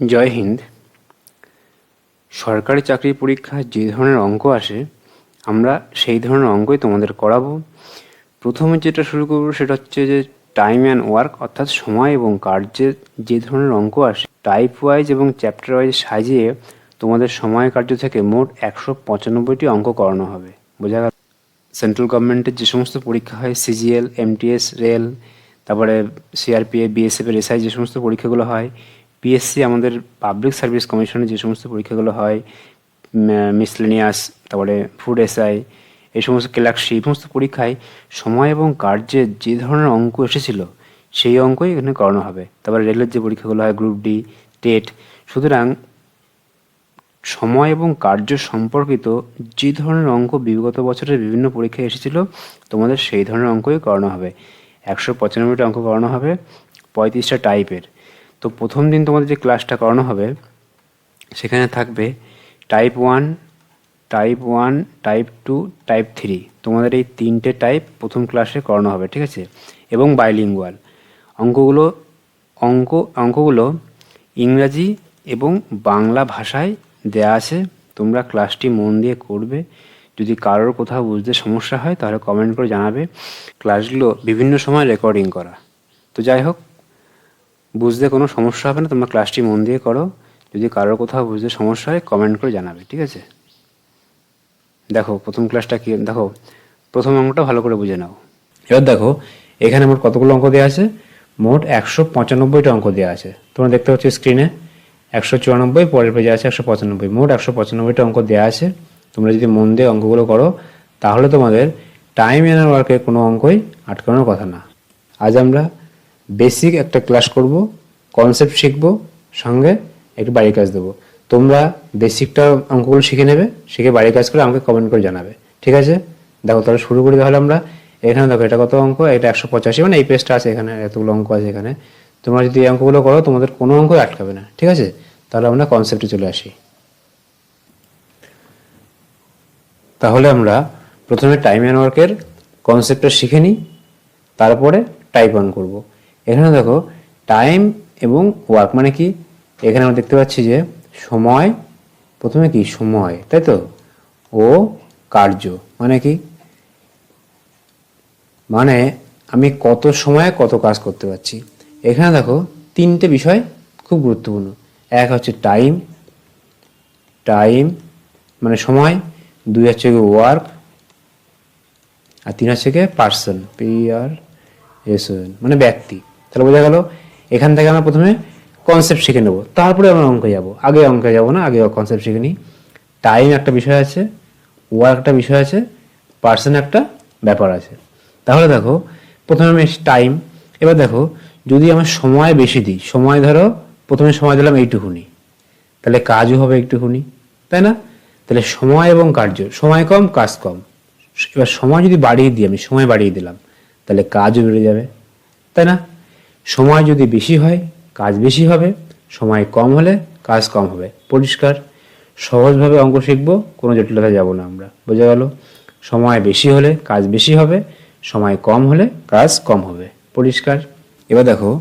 জয় হিন্দ। সরকারি চাকরির পরীক্ষায় যে ধরনের অঙ্ক আসে, আমরা সেই ধরনের অঙ্কই তোমাদের করাবো। প্রথমে যেটা শুরু করব সেটা হচ্ছে যে টাইম অ্যান্ড ওয়ার্ক অর্থাৎ সময় এবং কার্যের যে ধরনের অঙ্ক আসে টাইপ ওয়াইজ এবং চ্যাপ্টার ওয়াইজ সাজিয়ে তোমাদের সময় কার্য থেকে মোট একশো পঁচানব্বইটি অঙ্ক করানো হবে। বোঝা গেল? সেন্ট্রাল গভর্নমেন্টের যে সমস্ত পরীক্ষা হয় সিজিএল এমটিএস রেল তারপরে সিআরপিএফ বিএসএফ এর এসআই যে সমস্ত পরীক্ষাগুলো হয় পিএসসি আমাদের পাবলিক সার্ভিস কমিশনের যে সমস্ত পরীক্ষাগুলো হয় মিসলেনিয়াস তারপরে ফুড এসআই এই সমস্ত ক্লার্কশিপ এই সমস্ত পরীক্ষায় সময় এবং কার্যের যে ধরনের অঙ্ক এসেছিল, সেই অঙ্কই এখানে করানো হবে। তারপরে রেলের যে পরীক্ষাগুলো হয় গ্রুপ ডি টেট, সুতরাং সময় এবং কার্য সম্পর্কিত যে ধরনের অঙ্ক বিগত বছরের বিভিন্ন পরীক্ষায় এসেছিল, তোমাদের সেই ধরনের অঙ্কই করানো হবে। একশো পঁচানব্বইটা অঙ্ক করানো হবে, পঁয়ত্রিশটা টাইপের তো প্রথম দিন তোমাদের যে ক্লাসটা করানো হবে, সেখানে থাকবে type one type one type two type three তোমাদের এই তিনটে টাইপ প্রথম ক্লাসে করানো হবে, ঠিক আছে? এবং বাইলিঙ্গুয়াল অঙ্কগুলো, অঙ্ক, অঙ্কগুলো ইংরাজি এবং বাংলা ভাষায় দেয়া আছে। তোমরা ক্লাসটি মন দিয়ে করবে। যদি কারোর কোথাও বুঝতে সমস্যা হয়, তাহলে কমেন্ট করে জানাবে। ক্লাসগুলো বিভিন্ন সময় রেকর্ডিং করা। তো যাই হোক বুঝতে কোনো সমস্যা হবে না, তোমরা ক্লাসটি মন দিয়ে করো। যদি কারোর কোথাও বুঝতে সমস্যা হয় কমেন্ট করে জানাবে, ঠিক আছে? দেখো, প্রথম ক্লাসটা কি, দেখো, প্রথম অঙ্কটা ভালো করে বুঝে নাও। এবার দেখো, এখানে মোট কতগুলো অঙ্ক দেওয়া আছে? মোট একশো পঁচানব্বইটা অঙ্ক দেওয়া আছে। তোমরা দেখতে পাচ্ছ স্ক্রিনে একশো চুরানব্বই, পরের পেজে আছে একশো পঁচানব্বই। মোট একশো পঁচানব্বইটা অঙ্ক দেওয়া আছে। তোমরা যদি মন দিয়ে অঙ্কগুলো করো, তাহলে তোমাদের টাইম অ্যান্ড ওয়ার্কের কোনো অঙ্কই আটকানোর কথা না। আজ আমরা বেসিক একটা ক্লাস করব কনসেপ্ট শিখব, সঙ্গে একটু বাড়ির কাজ দেবো। তোমরা বেসিকটা অঙ্কগুলো শিখে নেবে, শিখে বাড়ির কাজ করে আমাকে কমেন্ট করে জানাবে। ঠিক আছে? দেখো তাহলে শুরু করি তাহলে আমরা। এখানে দেখো এটা কত অঙ্ক? এটা একশো পঁচাশি। মানে এই পেজটা আছে এখানে, এতগুলো অঙ্ক আছে এখানে। তোমরা যদি এই অঙ্কগুলো করো, তোমাদের কোনো অঙ্কই আটকাবে না। ঠিক আছে? তাহলে আমরা কনসেপ্টে চলে আসি। তাহলে আমরা প্রথমে টাইম অ্যান্ড ওয়ার্কের কনসেপ্টটা শিখে নিই, তারপরে টাইপ অন করব। এখানে দেখো টাইম এবং ওয়ার্ক মানে কি? এখানে আমরা দেখতে পাচ্ছি যে সময়, প্রথমে কি? সময়, তাই তো? ও কার্য মানে কি? মানে আমি কত সময়ে কত কাজ করতে পারছি। এখানে দেখো, তিনটে বিষয় খুব গুরুত্বপূর্ণ। এক হচ্ছে টাইম টাইম মানে সময়, দুই হচ্ছে ওয়ার্ক আর তিন হচ্ছে পার্সন পি আর এস মানে ব্যক্তি। তাহলে বোঝা গেল, এখান থেকে আমরা প্রথমে কনসেপ্ট শিখে নেব। তারপরে আমরা অঙ্কে যাব। আগে অঙ্কে যাব না, আগে কনসেপ্ট শিখে নিই। টাইম একটা বিষয় আছে ওয়ার্ক একটা বিষয় আছে পার্সন একটা ব্যাপার আছে। তাহলে দেখো, প্রথমে আমি টাইম এবার দেখো, যদি আমার সময় বেশি দিই, সময় ধরো, প্রথমে সময় দিলাম এইটুকুনি। তাহলে কাজও হবে একটুকুনি, তাই না? তাহলে সময় এবং কার্য, সময় কম, কাজ কম। এবার সময় যদি বাড়িয়ে দিই আমি, সময় বাড়িয়ে দিলাম, তাহলে কাজও বেড়ে যাবে, তাই না? সময় যদি বেশি হয়, কাজ বেশি হবে, সময় কম হলে কাজ কম হবে। পরিষ্কার। সহজভাবে অঙ্ক শিখব, কোনো জটিলতা যাব না আমরা। বোঝা গেল? সময় বেশি হলে কাজ বেশি হবে, সময় কম হলে কাজ কম হবে। পরিষ্কার। এবার দেখো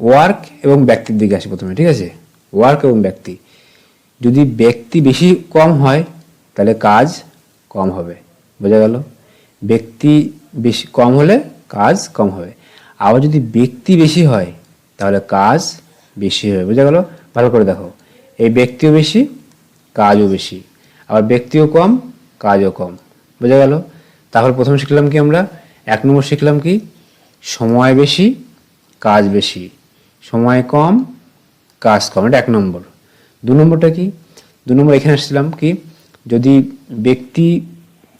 ওয়ার্ক এবং ব্যক্তির দিকে আসি প্রথমে, ঠিক আছে? ওয়ার্ক এবং ব্যক্তি। যদি ব্যক্তি বেশি কম হয়, তাহলে কাজ কম হবে। বোঝা গেল? ব্যক্তি বেশি কম হলে কাজ কম হবে। আবার যদি ব্যক্তি বেশি হয়, তাহলে কাজ বেশি হবে বোঝা গেল? ভালো করে দেখো। এই ব্যক্তিও বেশি, কাজও বেশি। আবার ব্যক্তিও কম, কাজও কম। বোঝা গেল? তাহলে প্রথম শিখলাম কি আমরা? এক নম্বর শিখলাম কি? সময় বেশি, কাজ বেশি। সময় কম, কাজ কম। এটা এক নম্বর। দু নম্বরটা কি? দু নম্বর এখানে আসছিলাম কি? যদি ব্যক্তি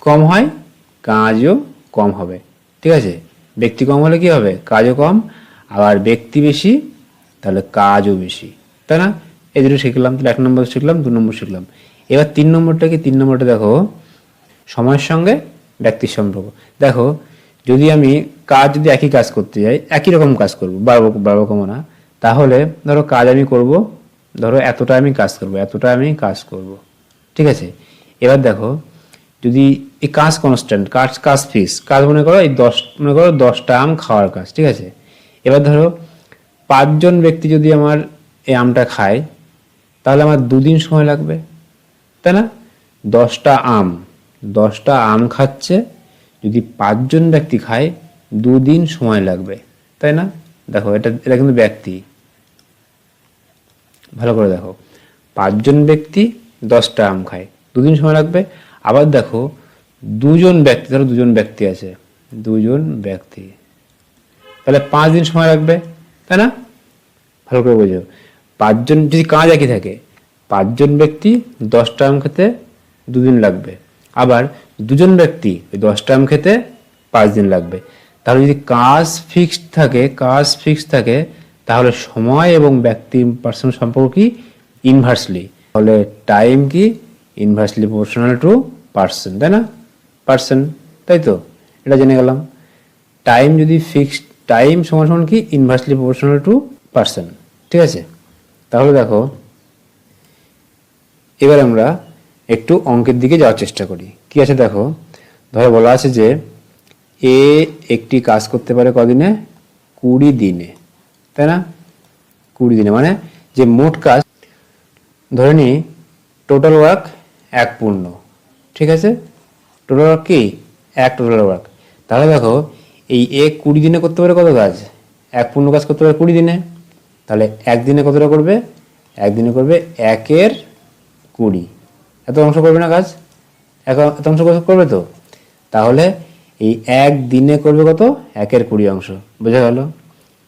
কম হয়, কাজও কম হবে। ঠিক আছে? ব্যক্তি কম হলে কি হবে? কাজও কম, আবার ব্যক্তি বেশি, তাহলে কাজও বেশি। তাই না? এই দুটো শিখলাম, তাহলে এক নম্বর শিখলাম, দু নম্বর শিখলাম। এবার তিন নম্বরটা কি? তিন নম্বরটা দেখো। সময়ের সঙ্গে ব্যক্তির সম্পর্ক। দেখো, যদি আমি কাজ যদি একই কাজ করতে যাই, একই রকম কাজ করব বারবো বারবো কমো না, তাহলে ধরো কাজ আমি করব, ধরো এতটা আমি কাজ করব, এতটা আমি কাজ করব। ঠিক আছে? এবার দেখো যদি এই কাজ কনস্ট্যান্ট কাজ কাজ ফিক্স কাজ মনে করো এই দশ, মনে করো দশটা আম খাওয়ার কাজ, ঠিক আছে? এবার ধরো পাঁচজন ব্যক্তি যদি আমার এই আমটা খায়, তাহলে আমার দুদিন সময় লাগবে, তাই না? দশটা আম দশটা আম খাচ্ছে, যদি পাঁচজন ব্যক্তি খায়, দুদিন সময় লাগবে, তাই না? দেখো, এটা এটা কিন্তু ব্যক্তি। ভালো করে দেখো, পাঁচজন ব্যক্তি দশটা আম খায়, দুদিন সময় লাগবে আবার দেখো, দুজন ব্যক্তি, ধরো দুজন ব্যক্তি আছে, দুজন ব্যক্তি। তাহলে পাঁচ দিন সময় লাগবে তাই না? ভালো করে বোঝো। পাঁচজন, যদি কাজ একই থাকে, পাঁচজন ব্যক্তি দশটা আম খেতে দুদিন লাগবে। আবার দুজন ব্যক্তি ওই দশটা আম খেতে পাঁচ দিন লাগবে। তাহলে যদি কাজ ফিক্সড থাকে, কাজ ফিক্সড থাকে, তাহলে সময় এবং ব্যক্তি পার্সন সম্পর্ক কি? ইনভার্সলি তাহলে টাইম কি? ইনভার্সলি প্রপোর্শনাল টু পার্সন তাই না? পার্সন তাই তো? এটা জেনে গেলাম। টাইম যদি ফিক্সড টাইম সমান সমান কি? ইনভার্সলি প্রপোর্শনাল টু পার্সন ঠিক আছে? তাহলে দেখো, এবার আমরা একটু অঙ্কের দিকে যাওয়ার চেষ্টা করি। কি আছে দেখো? ধরো বলা আছে যে এ একটি কাজ করতে পারে কদিনে? কুড়ি দিনে, তাই না? কুড়ি দিনে মানে যে মোট কাজ, ধরে নি টোটাল ওয়ার্ক এক পূর্ণ। ঠিক আছে? টোটাল ওয়ার্ক কি? এক টোটাল ওয়ার্ক তাহলে দেখো, এই এ কুড়ি দিনে করতে পারে কত কাজ? এক পূর্ণ কাজ করতে পারে কুড়ি দিনে। তাহলে একদিনে কতটা করবে? একদিনে করবে একের কুড়ি। এত অংশ করবে না কাজ? এক এত অংশ করবে তো? তাহলে এই এক দিনে করবে কত? একের কুড়ি অংশ। বোঝা গেল?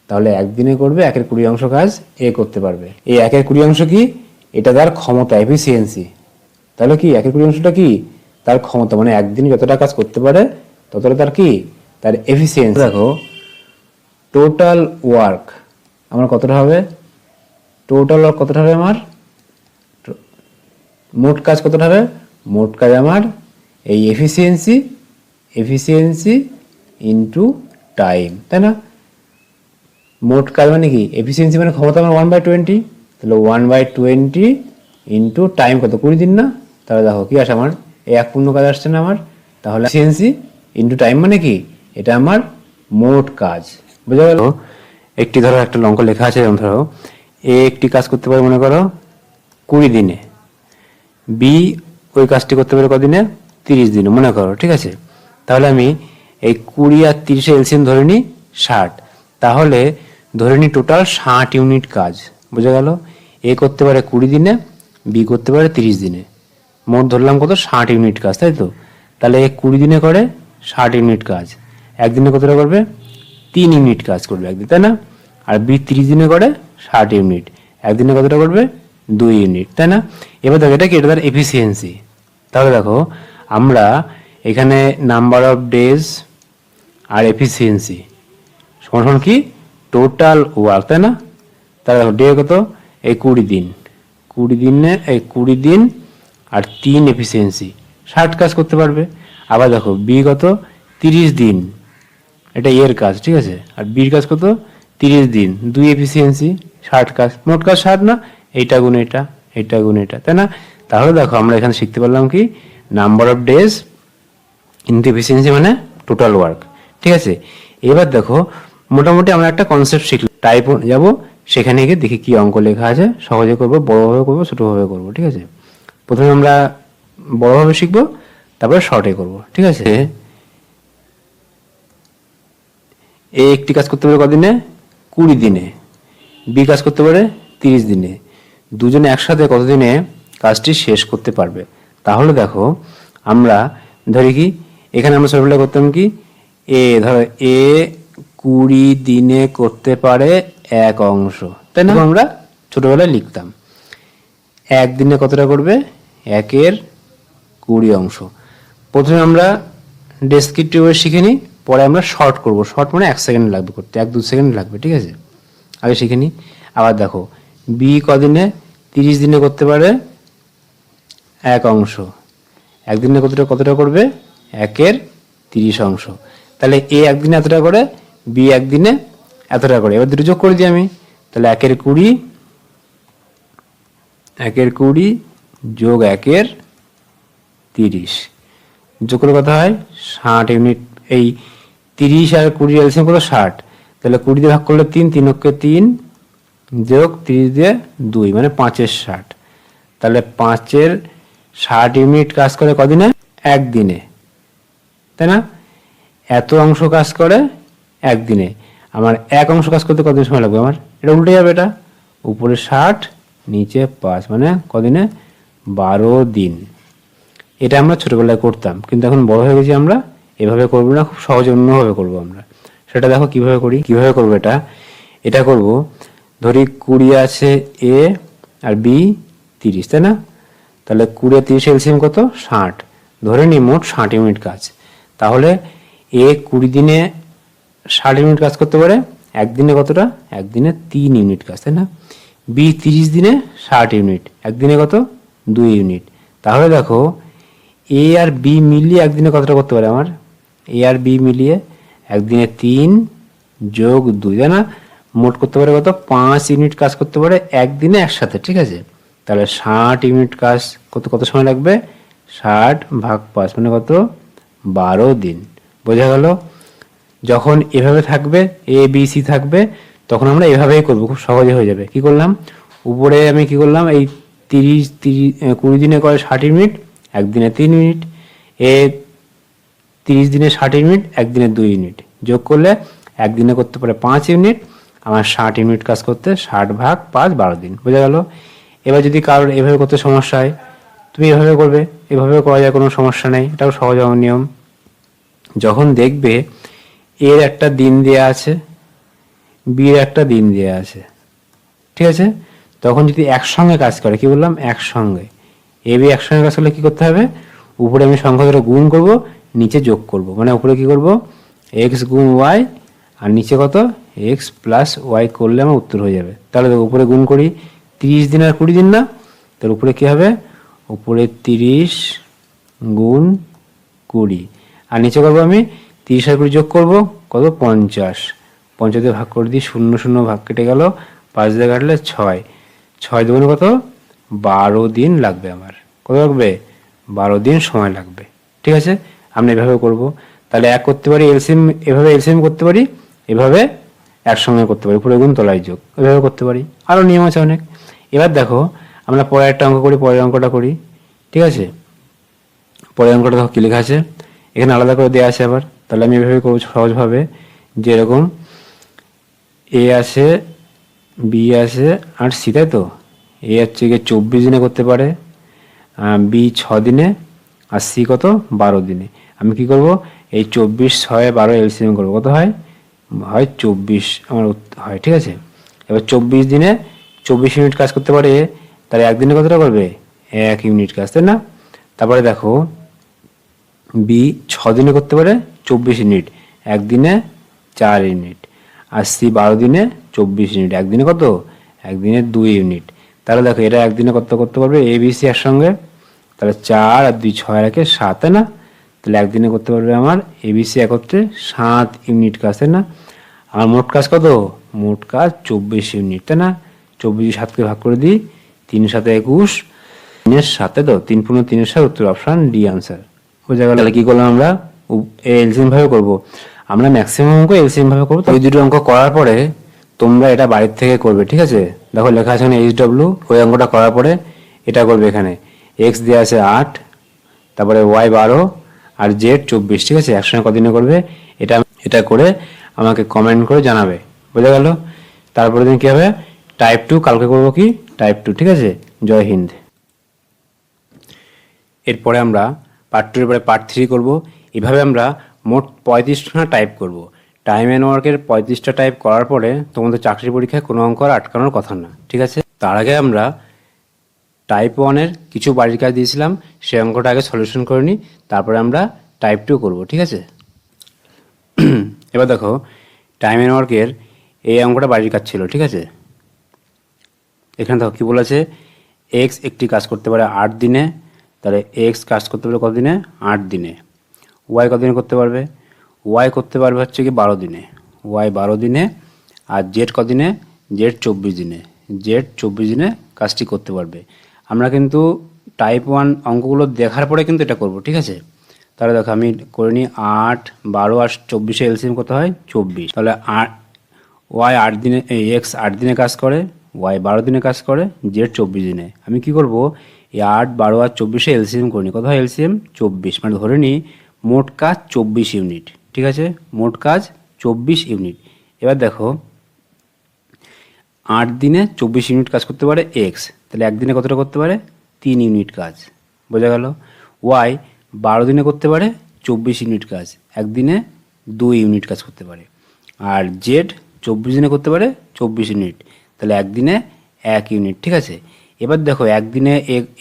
তাহলে একদিনে করবে একের কুড়ি অংশ কাজ এ করতে পারবে। এই একের কুড়ি অংশ কি? এটা তার ক্ষমতা এফিসিয়েন্সি তাহলে কি? একের কুড়ি অংশটা কি? তার ক্ষমতা মানে একদিনে যতটা কাজ করতে পারে, ততটা তার কি? তার এফিসিয়েন্সি দেখো টোটাল ওয়ার্ক আমার কতটা হবে? টোটাল ওয়ার্ক কতটা হবে আমার? মোট কাজ কতটা হবে? মোট কাজ আমার এই এফিসিয়েন্সি এফিসিয়েন্সি ইনটু টাইম তাই না? মোট কাজ মানে কি? এফিসিয়েন্সি মানে ক্ষমতা আমার ওয়ান বাই টোয়েন্টি তাহলে one by twenty into time কত? কুড়ি দিন না? তাহলে দেখো, কি আসে আমার? এই এক পূর্ণ কাজ আসছে না আমার? তাহলে এফিসিয়েন্সি ইন্টু টাইম মানে কি? এটা আমার মোট কাজ। বোঝা গেল একটি ধরো একটা লঙ্ক লেখা আছে, যেমন ধরো, এ একটি কাজ করতে পারে, মনে করো, কুড়ি দিনে। বি ওই কাজটি করতে পারে কদিনে? তিরিশ দিনে, মনে করো, ঠিক আছে? তাহলে আমি এই কুড়ি আর তিরিশে এলসিএম ধরে নিই ষাট। তাহলে ধরে নিই টোটাল ষাট ইউনিট কাজ। বোঝা গেল? এ করতে পারে কুড়ি দিনে, বি করতে পারে তিরিশ দিনে। মোট ধরলাম কত? ষাট ইউনিট কাজ, তাই তো? তাহলে কুড়ি দিনে করে ষাট ইউনিট কাজ। একদিনে কতটা করবে? তিন ইউনিট কাজ করবে একদিন, তাই না? আর বি তিরিশ দিনে করে ষাট ইউনিট। একদিনে কতটা করবে? দুই ইউনিট, তাই না? এবার দেখো, এটা কি? এটা তার এফিসিয়েন্সি তাহলে দেখো, আমরা এখানে নাম্বার অফ ডেজ আর এফিসিয়েন্সি সমান সমান কি? টোটাল ওয়ার্ক তাই না? তাহলে দেখো ডে কত? এই কুড়ি দিন। কুড়ি দিনে, এই কুড়ি দিন আর তিন এফিসিয়েন্সি ষাট কাজ করতে পারবে। আবার দেখো বি কত তিরিশ দিন, এটা এর কাজ, ঠিক আছে? আর বির কাজ কত? তিরিশ দিন, দুই এফিসিয়েন্সি ষাট কাজ। মোট কাজ ষাট না? এইটা গুণ এটা, এইটা গুণ এটা, তাই না? তাহলে দেখো, আমরা এখানে শিখতে পারলাম কি? Number of days into efficiency মানে টোটাল ওয়ার্ক ঠিক আছে? এবার দেখো, মোটামুটি আমরা একটা কনসেপ্ট শিখলাম। টাইপ যাব, সেখানে গিয়ে দেখি কি অঙ্ক লেখা আছে, সহজে করব, বড়োভাবে করব, ছোটোভাবে করব, ঠিক আছে? প্রথমে আমরা বড়ভাবে শিখব তারপরে শর্টে করব ঠিক আছে? এ একটি কাজ করতে পারে কদিনে? কুড়ি দিনে। বি কাজ করতে পারে তিরিশ দিনে। দুজনে একসাথে কতদিনে কাজটি শেষ করতে পারবে? তাহলে দেখো আমরা ধরি কি এখানে আমরা ছোটবেলায় করতাম কি এ ধরো এ কুড়ি দিনে করতে পারে এক অংশ। তাই না? আমরা ছোটবেলায় লিখতাম। একদিনে কতটা করবে? একের কুড়ি অংশ। প্রথমে আমরা ডেসক্রিপটিভ শিখে নিই, পরে আমরা শর্ট করব। শর্ট মানে এক সেকেন্ড লাগবে করতে, এক দু সেকেন্ড লাগবে, ঠিক আছে? আগে শিখে নিই। আবার দেখো বি কদিনে? তিরিশ দিনে করতে পারে এক অংশ। একদিনে কতটা কতটা করবে? একের তিরিশ অংশ। তাহলে এ একদিনে এতটা করে বি একদিনে এতটা করে। এবার দুটো যোগ করে দিই আমি। তাহলে একের কুড়ি একের কুড়ি যোগ একের তিরিশ। যোগ করে কথা হয় ষাট ইউনিট। এই তিরিশ আর কুড়ি এলসিএম কত? ষাট। তাহলে কুড়ি দিয়ে ভাগ করলে তিন তিন অক্ষে তিন যোগ তিরিশ দিয়ে দুই মানে পাঁচের ষাট। তাহলে পাঁচের ষাট ইউনিট কাজ করে কদিনে? একদিনে। তাই না? এত অংশ কাজ করে একদিনে। আমার এক অংশ কাজ করতে কতদিন সময় লাগবে আমার? এটা উল্টে যাবে এটা। উপরে ষাট, নিচে পাঁচ মানে কদিনে? বারো দিন। এটা আমরা ছোটোবেলায় করতাম, কিন্তু এখন বড় হয়ে গেছি আমরা, এভাবে করব না, খুব সহজ অন্যভাবে করব আমরা। সেটা দেখো কীভাবে করি, কীভাবে করব এটা? এটা করব, ধরি কুড়ি আছে এ আর বি তিরিশ, তাই না? তাহলে কুড়ি তিরিশ এলসিএম কত? ষাট। ধরে নি মোট ষাট ইউনিট কাজ। তাহলে এ কুড়ি দিনে ষাট ইউনিট কাজ করতে পারে, একদিনে কতটা? একদিনে তিন ইউনিট কাজ, তাই না? বি তিরিশ দিনে ষাট ইউনিট, একদিনে কত? দুই ইউনিট। তাহলে দেখো এ আর বি মিলিয়ে একদিনে কতটা করতে পারে আমার? এ আর বি মিলিয়ে একদিনে তিন যোগ দুই, তাই না? মোট করতে পারে কত? পাঁচ ইউনিট কাজ করতে পারে একদিনে একসাথে, ঠিক আছে? তাহলে ষাট ইউনিট কাজ কত কত সময় লাগবে? ষাট ভাগ পাঁচ মানে কত? বারো দিন। বোঝা গেল? যখন এভাবে থাকবে এ বি সি থাকবে, তখন আমরা এভাবেই করব, খুব সহজে হয়ে যাবে। কি করলাম? উপরে আমি কি করলাম? এই তিরিশ তিরিশ কুড়ি দিনে করে ষাট ইউনিট একদিনে তিন ইউনিট এ, তিরিশ দিনে ষাট ইউনিট একদিনে দুই ইউনিট যোগ করলে একদিনে করতে পারে পাঁচ ইউনিট আমার ষাট ইউনিট কাজ করতে ষাট ভাগ পাঁচ, বারো দিন। বোঝা গেল? এবার যদি কারোর এভাবে করতে সমস্যা হয়, তুমি এভাবে করবে, এভাবে করা যায়, কোনো সমস্যা নেই। এটাও সহজ নিয়ম। যখন দেখবে এর একটা দিন দেয়া আছে, বির একটা দিন দেয়া আছে। ঠিক আছে? তখন যদি একসঙ্গে কাজ করে, কি বললাম? একসঙ্গে। এ বি একসঙ্গে কাজ করলে কী করতে হবে? উপরে আমি সংখ্যা ধরে গুণ করব, নিচে যোগ করব। মানে উপরে কি করব? এক্স গুণ ওয়াই আর নিচে কত? এক্স প্লাস ওয়াই করলে আমার উত্তর হয়ে যাবে। তাহলে উপরে গুণ করি, তিরিশ দিন আর কুড়ি দিন না? তার উপরে কি হবে? উপরে তিরিশ গুণ কুড়ি। আর নিচে করব আমি, তিরিশ আর কুড়ি যোগ করব, কত? পঞ্চাশ। পঞ্চাশ ভাগ করে দিই, শূন্য শূন্য ভাগ কেটে গেল, পাঁচ দিয়ে কাটলে ছয়। ছয় দুগুণে কত? বারো দিন লাগবে আমার। কত লাগবে? বারো দিন সময় লাগবে। ঠিক আছে? আমরা এভাবে করব। তাহলে এক করতে পারি, এলসিএম, এভাবে এলসিএম করতে পারি, এভাবে একসঙ্গে করতে পারি। পুরো গুণ তলায় যোগ। এভাবে করতে পারি। আরও নিয়ম আছে অনেক। এবার দেখো, আমরা পরের একটা অঙ্ক করি, পরের অঙ্কটা করি। ঠিক আছে? পরের অঙ্কটা দেখো কি লেখা আছে? এখানে আলাদা করে দেওয়া আছে আবার। তাহলে আমি এভাবে করব সহজভাবে। যে এরকম এ আছে বি আছে আর সি, তাই তো? এ হচ্ছে গিয়ে চব্বিশ দিনে করতে পারে বি ছ দিনে, আর সি কত? বারো দিনে। আমি কি করব? এই চব্বিশ, ছয়, বারো, এলসিএম করব। কত হয়? হয় চব্বিশ, আমার হয়, ঠিক আছে? এবার চব্বিশ দিনে চব্বিশ ইউনিট কাজ করতে পারে তাহলে একদিনে কতটা করবে? এক ইউনিট কাজ, তাই না? তারপরে দেখো, বি ছ দিনে করতে পারে চব্বিশ ইউনিট, একদিনে চার ইউনিট, আর সি বারো দিনে চব্বিশ ইউনিট একদিনে কত? একদিনে দুই ইউনিট তাহলে দেখো, এটা একদিনে কত করতে পারবে? এ বি সি একসঙ্গে। তাহলে চার আর দুই ছয় রাখে সাত না? তাহলে একদিনে করতে পারবে আমার এবিসি একত্রে সাত ইউনিট কাজ না? আমার মোট কাজ কত? মোট কাজ চব্বিশ ইউনিট তাই না? চব্বিশ সাতকে ভাগ করে দিই, তিন সাথে একুশ, তিনের সাথে তো তিন পূর্ণ তিনের সাথে উত্তর অপশান ডি আনসার বোঝা গেল? তাহলে কি করলাম আমরা? এলসিএম ভাবে করব। আমরা ম্যাক্সিমাম অঙ্ক এলসিএম ভাবে করব। ওই দুটো অঙ্ক করার পরে তোমরা এটা বাড়ির থেকে করবে, ঠিক আছে? দেখো লেখা আছে এখানে এইচ ডব্লিউ ওই অঙ্কটা করার পরে এটা করবে এখানে। এক্স দেওয়া আছে আট, তারপরে ওয়াই বারো, আর জেড চব্বিশ, ঠিক আছে? একসঙ্গে কদিনে করবে? এটা এটা করে আমাকে কমেন্ট করে জানাবে। বোঝা গেল? তারপরে দিন কী হবে? টাইপ টু কালকে করব কি? টাইপ টু ঠিক আছে? জয় হিন্দ। এরপরে আমরা পার্ট টুর পরে পার্ট থ্রি করব। এভাবে আমরা মোট পঁয়ত্রিশটা টাইপ করব। টাইম অ্যান্ড ওয়ার্কের পঁয়ত্রিশটা টাইপ করার পরে তোমাদের চাকরি পরীক্ষায় কোনো অঙ্ক আর আটকানোর কথা না, ঠিক আছে? তার আগে আমরা টাইপ ওয়ানের কিছু বাড়ির কাজ দিয়েছিলাম, সেই অঙ্কটা আগে সলিউশন করে নিই, তারপরে আমরা টাইপ টু করব, ঠিক আছে? এবার দেখো টাইম অ্যান্ড ওয়ার্কের এই অঙ্কটা বাড়ির কাজ ছিল, ঠিক আছে? এখানে দেখো কী বলেছে এক্স একটি কাজ করতে পারে আট দিনে, তাহলে এক্স কাজ করতে পারে কত দিনে? আট দিনে। ওয়াই কত দিনে করতে পারবে? ওয়াই করতে পারবে হচ্ছে কি বারো দিনে। ওয়াই বারো দিনে আর জেড কদিনে জেড চব্বিশ দিনে। জেড চব্বিশ দিনে কাজটি করতে পারবে। আমরা কিন্তু টাইপ ওয়ান অঙ্কগুলো দেখার পরে কিন্তু এটা করব, ঠিক আছে? তাহলে দেখো আমি করে নিই আট, বারো আর চব্বিশে এলসিএম কত হয় চব্বিশ। তাহলে আট ওয়াই আট দিনে এক্স আট দিনে কাজ করে ওয়াই বারো দিনে কাজ করে জেড চব্বিশ দিনে। আমি কি করব? এই আট, বারো আর চব্বিশে এলসিএম করে নিই। কত হয় এলসিএম চব্বিশ। মানে ধরে নিই মোট কাজ চব্বিশ ইউনিট। ঠিক আছে? মোট কাজ চব্বিশ ইউনিট। এবার দেখো, আট দিনে চব্বিশ ইউনিট কাজ করতে পারে এক্স তাহলে একদিনে কতটা করতে পারে? তিন ইউনিট কাজ। বোঝা গেল? ওয়াই বারো দিনে করতে পারে চব্বিশ ইউনিট কাজ। একদিনে দুই ইউনিট কাজ করতে পারে। আর জেড চব্বিশ দিনে করতে পারে চব্বিশ ইউনিট। তাহলে একদিনে এক ইউনিট, ঠিক আছে? এবার দেখো, একদিনে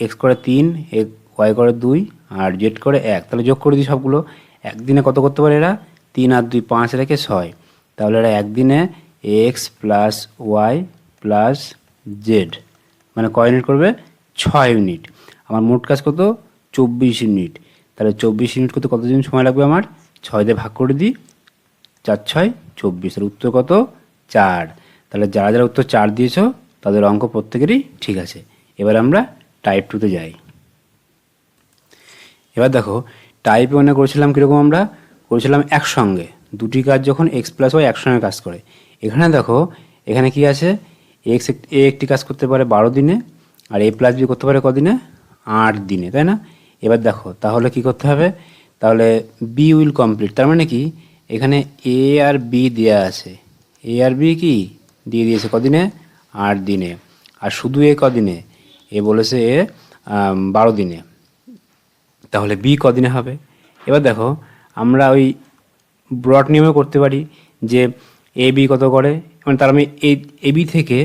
এক্স করে তিন এক ওয়াই করে দুই, আর জেড করে এক। তাহলে যোগ করে দিই সবগুলো। একদিনে কত করতে পারে এরা? তিন আর দুই পাঁচ রেখে ছয়। তাহলে এরা একদিনে X plus Y plus Z মানে কয় ইউনিট করবে? ছয় ইউনিট। আমার মোট কাজ কত? চব্বিশ ইউনিট। তাহলে চব্বিশ ইউনিট করতে কতদিন সময় লাগবে আমার? ছয় দিয়ে ভাগ করে দিই, চার ছয়, চব্বিশ। এর উত্তর কত? চার। তাহলে যারা যারা উত্তর চার দিয়েছ, তাদের অঙ্ক প্রত্যেকেরই ঠিক আছে। এবার আমরা টাইপ টুতে যাই। এবার দেখো টাইপ ওয়ানে করেছিলাম কীরকম আমরা? করেছিলাম একসঙ্গে। দুটি কাজ যখন এক্স প্লাস ওয়াই একসঙ্গে কাজ করে। এখানে দেখো, এখানে কি আছে? এক্স এ একটি কাজ করতে পারে বারো দিনে, আর এ প্লাস বি করতে পারে কদিনে? আট দিনে, তাই না? এবার দেখো, তাহলে কি করতে হবে? তাহলে বি উইল কমপ্লিট তার মানে কি? এখানে এ আর বি দেওয়া আছে। এ আর বি কি? দিয়ে দিয়েছে কদিনে? আট দিনে। আর শুধু এ কদিনে? এ বলেছে এ বারো দিনে। তাহলে বি কদিনে হবে? এবার দেখো, আমরা ওই ব্রড নিয়মে করতে পারি যে এ বি কত করে? মানে তার আমি এ বি থেকে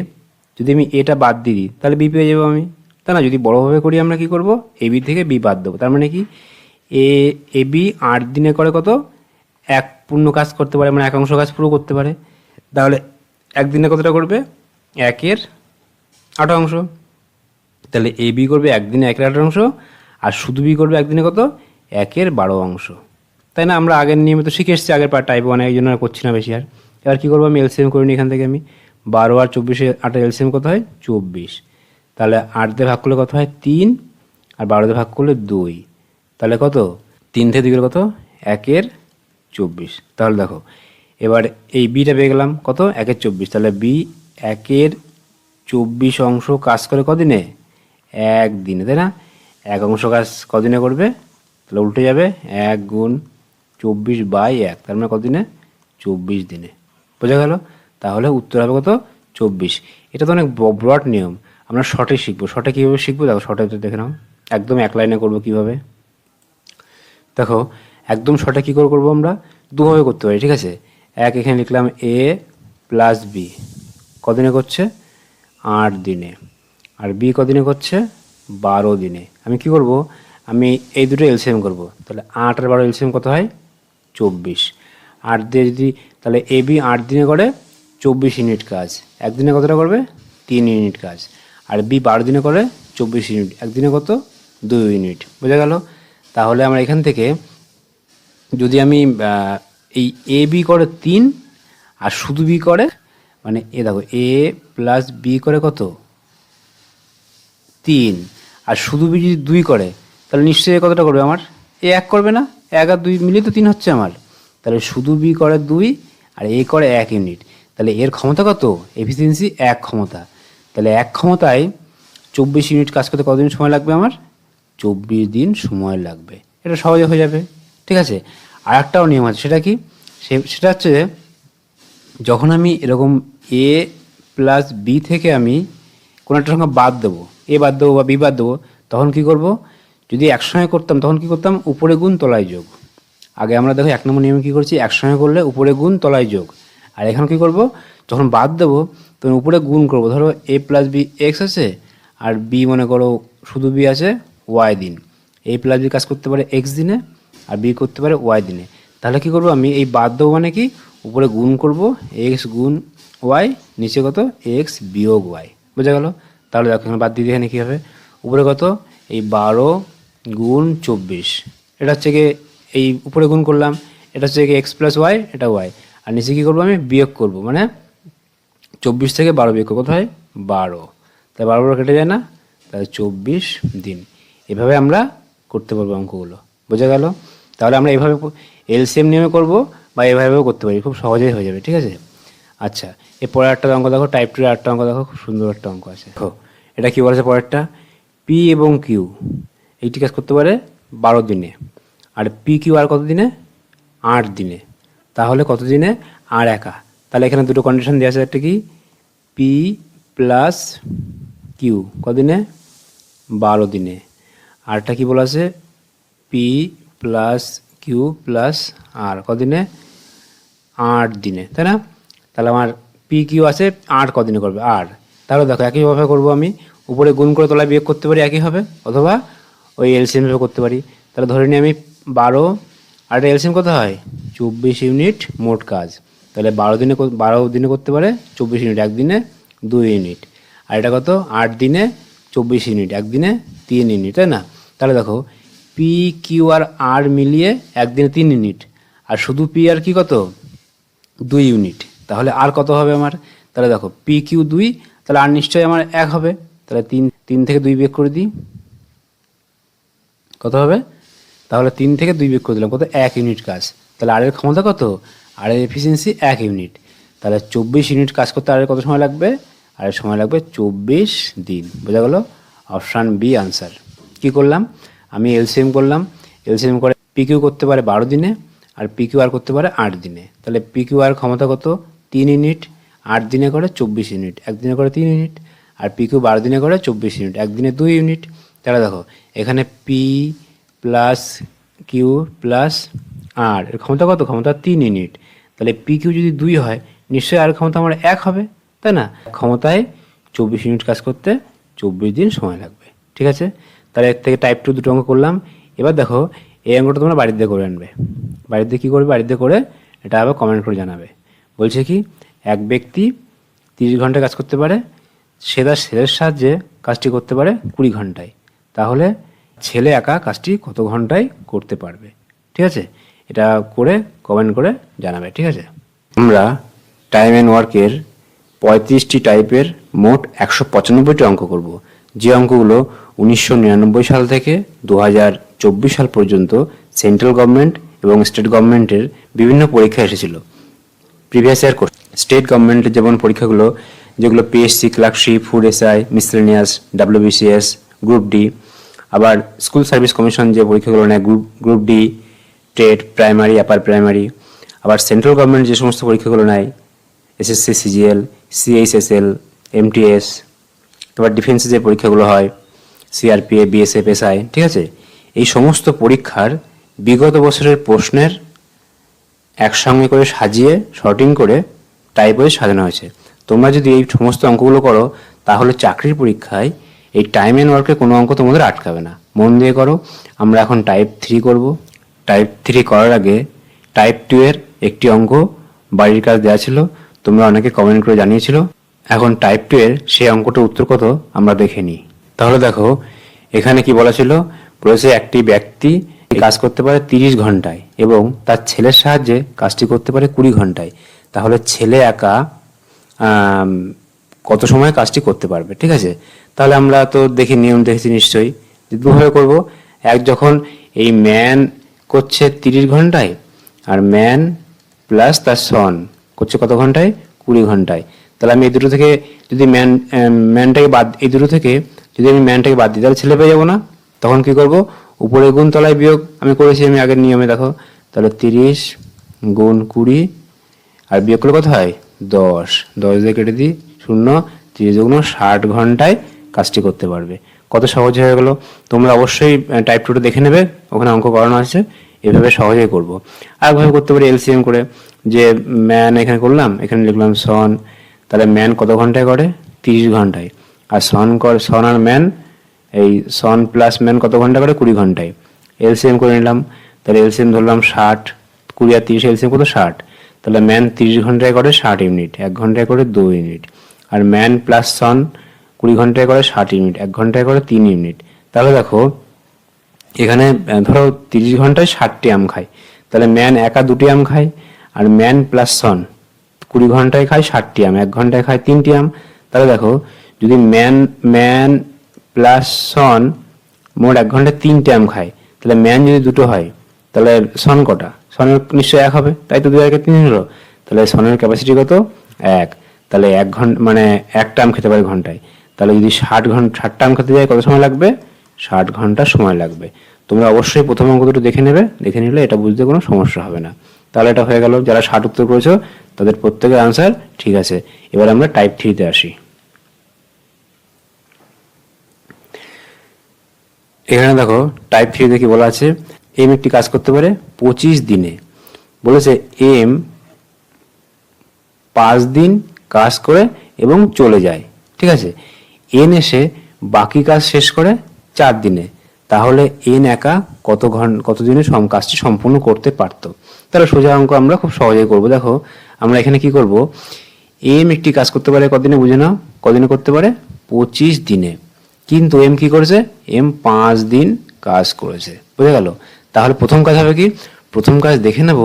যদি আমি এটা বাদ দিয়ে দিই, তাহলে বি পেয়ে যাব আমি। তা না, যদি বড়োভাবে করি আমরা কি করব? এ বি থেকে বি বাদ দেবো। তার মানে কি? এ এ বি আট দিনে করে কত? এক পূর্ণ কাজ করতে পারে মানে একাংশ কাজ পুরো করতে পারে। তাহলে একদিনে কতটা করবে? একের আট অংশ। তাহলে এ বি করবে একদিনে একের আট অংশ আর শুধু বি করবে একদিনে কত? একের বারো অংশ। তাই না? আমরা আগের নিয়মিত শিখে এসেছি, আগের পার টাইপ ওয়ানে এই জন্য করছি না বেশি আর। এবার কী করব? আমি এলসিএম করে নিই এখান থেকে আমি। বারো আর চব্বিশে আটের এলসিএম কত হয়? চব্বিশ। তাহলে আট দিয়ে ভাগ করলে কত হয়? তিন। আর বারো দিয়ে ভাগ করলে দুই। তাহলে কত? তিন থেকে দুই কত? একের চব্বিশ। তাহলে দেখো, এবার এই বিটা পেয়ে গেলাম কত? একের চব্বিশ। তাহলে বি একের চব্বিশ অংশ কাজ করে কদিনে? একদিনে, তাই না? এক অংশ কাজ কদিনে করবে? তাহলে উল্টে যাবে এক গুণ চব্বিশ বাই এক, তার মানে কদিনে? চব্বিশ দিনে। বোঝা গেল? তাহলে উত্তর হবে কত? চব্বিশ। এটা তো অনেক ব্রড নিয়ম। আমরা শর্টে শিখব। শর্টে কীভাবে শিখব? দেখো, শর্টে দেখে নাও। একদম এক লাইনে করব কীভাবে? দেখো, একদম শর্টে কী করে করব আমরা? দুভাবে করতে পারি, ঠিক আছে? এক এখানে লিখলাম এ প্লাস বি কদিনে করছে? আট দিনে। আর বি কদিনে করছে? বারো দিনে। আমি কি করব? আমি এই দুটো এলসিএম করব। তাহলে আট আর বারো এলসিএম কত হয়? চব্বিশ। আট দিয়ে যদি, তাহলে এ বি আট দিনে করে চব্বিশ ইউনিট কাজ। একদিনে কতটা করবে? তিন ইউনিট কাজ। আর বি বারো দিনে করে চব্বিশ ইউনিট। একদিনে কত? দুই ইউনিট। বোঝা গেল? তাহলে আমরা এখান থেকে যদি আমি এই এ বি করে তিন, আর শুধু বি করে মানে এ দেখো এ প্লাস বি করে কত? তিন। আর শুধু বি যদি দুই করে, তাহলে নিশ্চয়ই কতটা করবে আমার? এ এক করবে না এক আর দুই মিলিয়ে তো তিন হচ্ছে আমার। তাহলে শুধু বি করে দুই আর এ করে এক ইউনিট। তাহলে এর ক্ষমতা কত? এফিসিয়েন্সি এক ক্ষমতা। তাহলে এক ক্ষমতায় চব্বিশ ইউনিট কাজ করতে কতদিন সময় লাগবে আমার? চব্বিশ দিন সময় লাগবে। এটা সহজে হয়ে যাবে। ঠিক আছে? আর একটাও নিয়ম আছে, সেটা কি? সেটা হচ্ছে যখন আমি এরকম এ প্লাস বি থেকে আমি কোনো একটা সংখ্যা বাদ দেবো এ বাদ দেবো বা বি বাদ দেবো তখন কি করব? যদি একসঙ্গে করতাম, তখন কি করতাম? উপরে গুণ, তলায় যোগ। আগে আমরা দেখো এক নম্বর নিয়মে কী করছি? একসঙ্গে করলে উপরে গুণ, তলায় যোগ। আর এখন কি করব? যখন বাদ দেবো, তখন উপরে গুণ করব। ধরো এ প্লাস বি এক্স আছে, আর বি মনে করো শুধু বি আছে ওয়াই দিন। এ প্লাস বি কাজ করতে পারে এক্স দিনে, আর বি করতে পারে ওয়াই দিনে। তাহলে কি করব আমি? এই বাদ দেবো মানে কি? উপরে গুণ করব এক্স গুণ ওয়াই নিচে কত? এক্স বিয়োগ ওয়াই বোঝা গেল? তাহলে দেখো এখানে বাদ দিয়ে এখানে কী হবে? উপরে কত? এই বারো গুণ চব্বিশ। এটা হচ্ছে গিয়ে এই উপরে গুণ করলাম, এটা হচ্ছে গিয়ে এক্স প্লাস ওয়াই, এটা ওয়াই। আর নিচে কী করব আমি? বিয়োগ করব। মানে চব্বিশ থেকে বারো বিয়োগ। কত হয়? বারো। তাই বারো বারো কেটে যায় না? তাহলে চব্বিশ দিন। এভাবে আমরা করতে পারব অঙ্কগুলো। বোঝা গেল? তাহলে আমরা এভাবে এলসিএম নিয়মে করব বা এভাবেও করতে পারি। খুব সহজেই হয়ে যাবে, ঠিক আছে? আচ্ছা এর পরের একটা অঙ্ক দেখো টাইপ টু একটা অঙ্ক দেখো, খুব সুন্দর একটা অঙ্ক আছে। দেখো, এটা কি বলেছে পরেরটা? পি এবং কিউ এইটি কাজ করতে পারে বারো দিনে, আর পি কিউ আর কত দিনে? আট দিনে। তাহলে কত দিনে? আর একা। তাহলে এখানে দুটো কন্ডিশন দেওয়া আছে, একটা কি? পি প্লাস কিউ কদিনে বারো দিনে। আরটা কি বলা আছে? P plus Q plus R কদিনে আট দিনে, তাই না? তাহলে আমার পি কিউ আছে, আট কদিনে করবে। আর তাহলে দেখো একইভাবে করব আমি। উপরে গুণ করে তলায় বিয়োগ করতে পারি একইভাবে অথবা ওই এলসিএম ভাবে করতে পারি। তাহলে ধরে নিই আমি বারো। আর এটা এলসিএম কত হয়? চব্বিশ ইউনিট মোট কাজ। তাহলে বারো দিনে বারো দিনে করতে পারে চব্বিশ ইউনিট একদিনে দুই ইউনিট। আর এটা কত? আট দিনে চব্বিশ ইউনিট, একদিনে তিন ইউনিট, তাই না? তাহলে দেখো পি কিউ আর আর মিলিয়ে একদিনে তিন ইউনিট। আর শুধু পি আর কি কত? দুই ইউনিট। তাহলে আর কত হবে আমার? তাহলে দেখো পি কিউ দুই, তাহলে আর নিশ্চয়ই আমার এক হবে। তাহলে তিন তিন থেকে দুই বিয়োগ করে দিই। কত হবে? তাহলে তিন থেকে দুই বিয়োগ করে দিলাম, কত? এক ইউনিট কাজ। তাহলে আরের ক্ষমতা কত? আর এর এফিসিয়েন্সি এক ইউনিট। তাহলে চব্বিশ ইউনিট কাজ করতে আর এর কত সময় লাগবে? আর সময় লাগবে চব্বিশ দিন। বোঝা গেল? অপশান বি আনসার কি করলাম? আমি এলসিএম করলাম। এলসিএম করে পিকিউ করতে পারে বারো দিনে, আর পিকিউ আর করতে পারে আট দিনে। তাহলে পিকিউ আর ক্ষমতা কত? তিন ইউনিট, আট দিনে করে চব্বিশ ইউনিট, একদিনে করে তিন ইউনিট, আর পিকিউ বারো দিনে করে চব্বিশ ইউনিট, একদিনে দুই ইউনিট। তাহলে দেখো, এখানে P plus Q plus R এর ক্ষমতা কত? ক্ষমতা তিন ইউনিট। তাহলে পি কিউ যদি দুই হয়, নিশ্চয়ই আর ক্ষমতা আমার এক হবে, তাই না? ক্ষমতায় চব্বিশ ইউনিট কাজ করতে চব্বিশ দিন সময় লাগবে, ঠিক আছে? তাহলে এর থেকে টাইপ টু দুটো অঙ্ক করলাম। এবার দেখো, এই অঙ্কটা তোমরা বাড়িতে করে আনবে। বাড়িতে কী করবে? বাড়িতে করে এটা আবার কমেন্ট করে জানাবে। বলছে কি, এক ব্যক্তি তিরিশ ঘণ্টা কাজ করতে পারে, সে তার ছেলের সাহায্যে কাজটি করতে পারে কুড়ি ঘন্টায়। তাহলে ছেলে একা কাজটি কত ঘন্টায় করতে পারবে? ঠিক আছে? এটা করে কমেন্ট করে জানাবে, ঠিক আছে? আমরা টাইম অ্যান্ড ওয়ার্কের পঁয়ত্রিশটি টাইপের মোট একশো পঁচানব্বইটি অঙ্ক করব। যে অঙ্কগুলো উনিশশো নিরানব্বই সাল থেকে দু হাজার চব্বিশ সাল পর্যন্ত সেন্ট্রাল গভর্নমেন্ট এবং স্টেট গভর্নমেন্টের বিভিন্ন পরীক্ষা এসেছিল। প্রিভিয়াস ইয়ার স্টেট গভর্নমেন্টের যেমন পরীক্ষাগুলো, যেগুলো PSC clerkship food SI miscellaneous WBCS group D আবার স্কুল সার্ভিস কমিশন যে পরীক্ষাগুলো নেয় group group D TET primary upper primary আবার সেন্ট্রাল গভর্নমেন্ট যে সমস্ত পরীক্ষাগুলো নেয় এসএসসি সিজিএল সিএইচএসএল এমটিএস তারপর ডিফেন্সে যে পরীক্ষাগুলো হয় সিআরপিএ বিএসএফ এসআই ঠিক আছে? এই সমস্ত পরীক্ষার বিগত বছরের প্রশ্নের একসঙ্গে করে সাজিয়ে শর্টিং করে টাইপ ওয়াইজ সাজানো হয়েছে। তোমরা যদি এই সমস্ত অঙ্কগুলো করো, তাহলে চাকরির পরীক্ষায় এই টাইম অ্যান্ড ওয়ার্কের কোনো অঙ্ক তোমাদের আটকাবে না। মন দিয়ে করো, আমরা এখন টাইপ থ্রি করব। টাইপ থ্রি করার আগে টাইপ টু এর একটি অঙ্ক বাড়ির কাজ দেওয়া ছিল, তোমরা অনেকে কমেন্ট করে জানিয়েছিল। এখন টাইপ টু এর সেই অঙ্কটার উত্তর কত, আমরা দেখে নিই। তাহলে দেখো, এখানে কি বলা ছিল বলেছে একটি ব্যক্তি কাজ করতে পারে তিরিশ ঘন্টায় এবং তার ছেলের সাহায্যে কাজটি করতে পারে কুড়ি ঘন্টায়। তাহলে ছেলে একা কত সময় কাজটি করতে পারবে, ঠিক আছে? তাহলে আমরা তো দেখি, নিয়ম দেখেছি নিশ্চয়ই। দুভাবে করব। এক যখন এই ম্যান করছে তিরিশ ঘন্টায়, আর ম্যান প্লাস তার সন করছে কত ঘন্টায়? কুড়ি ঘন্টায়। তাহলে আমি এই দুটো থেকে যদি ম্যান ম্যানটাকে বাদ, এই দুটো থেকে যদি আমি ম্যানটাকে বাদ দিই, তাহলে ছেলে পেয়ে যাব না? তখন কি করব? উপরে গুণ তলায় বিয়োগ আমি করেছি, আমি আগের নিয়মে, দেখো। তাহলে তিরিশ গুণ কুড়ি, আর বিয়োগ করলে কত হয়? দশ। দশ দিয়ে কেটে দিই, শূন্য, তিরিশ গুণ ষাট ঘন্টায় কাজটি করতে পারবে। কত সহজ হয়ে গেলো? তোমরা অবশ্যই টাইপ টুটা দেখে নেবে, ওখানে অঙ্ক করানো আছে, এভাবে সহজেই করব। আরেকভাবে করতে পারি এলসিএম করে, যে ম্যান এখানে করলাম, এখানে লিখলাম সন তাহলে ম্যান কত ঘন্টায় করে? তিরিশ ঘন্টায়। আর সন কর সন আর ম্যান এই সন প্লাস ম্যান কত ঘণ্টা করে? কুড়ি ঘন্টায়। এলসিএম করে নিলাম। তাহলে এলসিএম ধরলাম ষাট, কুড়ি আর তিরিশ এলসিএম কত? ষাট। তাহলে ম্যান তিরিশ ঘন্টায় করে ষাট ইউনিট, এক ঘন্টায় করে দু ইউনিট। আর ম্যান প্লাস সন কুড়ি ঘন্টায় করে ষাট ইউনিট, এক ঘন্টায় করে তিন ইউনিট। তাহলে দেখো, এখানে ধরো তিরিশ ঘন্টায় ষাটটি আম খায়। তাহলে ম্যান একা দুটি আম খায়, আর ম্যান প্লাস সন কুড়ি ঘন্টায় খায় ষাটটি আম, এক ঘন্টায় খায় তিনটি আম। তাহলে দেখো, যদি ম্যান ম্যান প্লাস সন মোট এক ঘন্টায় তিনটে আম খায়। তাহলে ম্যান যদি দুটো হয়, তাহলে সন কটা? সনের নিশ্চয়ই এক হবে, তাই তো দুই একে তিন হলো। তাহলে সনের ক্যাপাসিটি কত? এক। তাহলে এক ঘণ্টা মানে এক টাইম খেতে পারে ঘন্টায়। তাহলে যদি ষাট ঘণ্টা ষাট টাইম খেতে যায়, কত সময় লাগবে? ষাট ঘণ্টা সময় লাগবে। তোমরা অবশ্যই প্রথম অঙ্ক দেখে নেবে। দেখে নিলে এটা বুঝতে কোনো সমস্যা হবে না। তাহলে এটা হয়ে গেল। যারা ষাট উত্তর করেছ, তাদের প্রত্যেকের আনসার ঠিক আছে। এবার আমরা টাইপ থ্রিতে আসি। এখানে দেখো টাইপ থ্রিতে কি বলা আছে? এম একটি কাজ করতে পারে পঁচিশ দিনে। বলেছে এম পাঁচ দিন কাজ করে এবং চলে যায়। ঠিক আছে? এন এসে বাকি কাজ শেষ করে চার দিনে। তাহলে এন একা কত ঘণ্টা কত দিনে সম কাজটি সম্পূর্ণ করতে পারতো? তাহলে সোজা অঙ্ক আমরা খুব সহজেই করব। দেখো, আমরা এখানে কি করব? এম একটি কাজ করতে পারে কদিনে বুঝে নাও? কদিনে করতে পারে? পঁচিশ দিনে। কিন্তু এম কি করেছে? এম পাঁচ দিন কাজ করেছে। বুঝে গেল? তাহলে প্রথম কাজ হবে কি? প্রথম কাজ দেখে নেব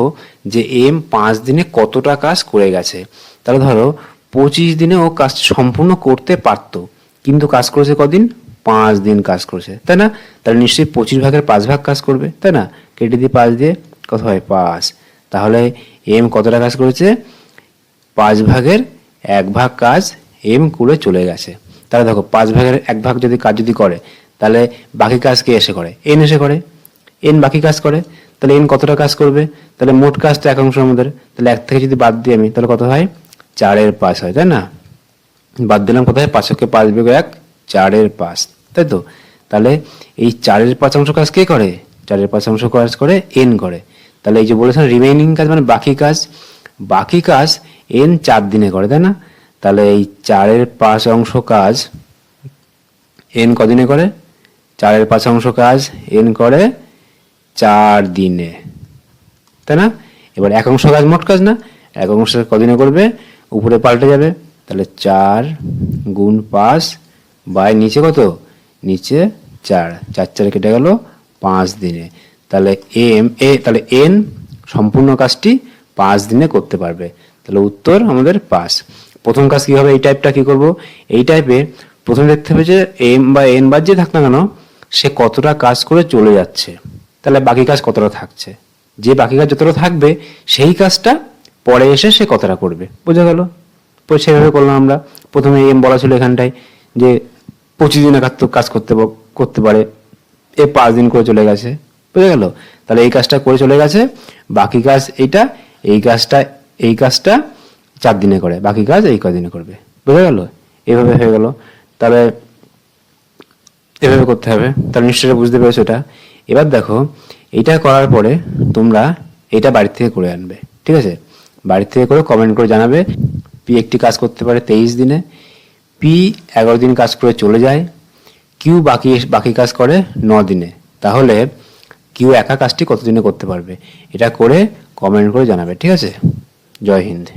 যে এম পাঁচ দিনে কতটা কাজ করে গেছে। তাহলে ধরো, পঁচিশ দিনে ও কাজ সম্পূর্ণ করতে পারতো, কিন্তু কাজ করেছে কদিন? পাঁচ দিন কাজ করেছে। তাই না? তাহলে নিশ্চয়ই পঁচিশ ভাগের পাঁচ ভাগ কাজ করবে, তাই না? কেটে দিয়ে পাঁচ দিয়ে, কত হয়? পাঁচ। তাহলে এম কতটা কাজ করেছে? পাঁচ ভাগের এক ভাগ কাজ এম করে চলে গেছে। তাহলে দেখো পাঁচ ভাগের এক ভাগ যদি কাজ যদি করে, তাহলে বাকি কাজ কে এসে করে? এন এসে করে। এন বাকি কাজ করে, তাহলে এন কতটা কাজ করবে? তাহলে মোট কাজ তো এক অংশ আমাদের। তাহলে এক থেকে যদি বাদ দিই আমি, তাহলে কত হয়? চারের পাঁচ হয়, তাই না? বাদ দিলাম কোথায়? পাঁচকে পাঁচ বিয়োগ এক, চারের পাঁচ, তাই তো? তাহলে এই চারের পাঁচ অংশ কাজ কে করে? চারের পাঁচ অংশ কাজ করে এন করে। তাহলে এই যে বলেছেন রিমেইনিং কাজ মানে বাকি কাজ বাকি কাজ এন চার দিনে করে, তাই না? তাহলে এই চারের পাঁচ অংশ কাজ এন কদিনে করে? চারের পাঁচ অংশ কাজ এন করে চার দিনে। তাই না? এবার এক অংশ কাজ মোট কাজ না? এক অংশ কদিনে করবে? উপরে পাল্টে যাবে। তাহলে চার গুণ পাঁচ বাই নিচে কত? নিচে চার। চার চারে কেটে গেল পাঁচ দিনে। তাহলে এম এ তাহলে এন সম্পূর্ণ কাজটি পাঁচ দিনে করতে পারবে। তাহলে উত্তর আমাদের পাঁচ। প্রথম কাজ কি হবে? এই টাইপটা কি করব? এই টাইপে প্রথমে দেখতে হবে যে এম বা এন বাদ যে থাক না কেন, সে কতটা কাজ করে চলে যাচ্ছে। তাহলে বাকি কাজ কতটা থাকছে? যে বাকি কাজ যতটা থাকবে, সেই কাজটা পরে এসে সে কতটা করবে। বোঝা গেল? সেভাবে করলাম আমরা। প্রথমে এম বলা ছিল এখানটায় যে পঁচিশ দিন একাত্ত কাজ করতে করতে পারে। এ পাঁচ দিন করে চলে গেছে। বুঝে গেল? তাহলে এই কাজটা করে চলে গেছে। বাকি কাজ এইটা, এই কাজটা এই কাজটা চার দিনে করে, বাকি কাজ এই কদিনে করবে। বুঝে গেল? এভাবে হয়ে গেল। তাহলে এভাবে করতে হবে। তাহলে নিশ্চয়ই বুঝতে পেরেছ এটা। এবার দেখো, এটা করার পরে তোমরা এটা বাড়ি থেকে করে আনবে। ঠিক আছে? বাড়ি থেকে করে কমেন্ট করে জানাবে। পি একটি কাজ করতে পারে তেইশ দিনে। পি এগারো দিন কাজ করে চলে যায়। কিউ বাকি বাকি কাজ করে ন দিনে। তাহলে কিউ একা কাজটি কত দিনে করতে পারবে? এটা করে কমেন্ট করে জানাবে। ঠিক আছে? জয় হিন্দ।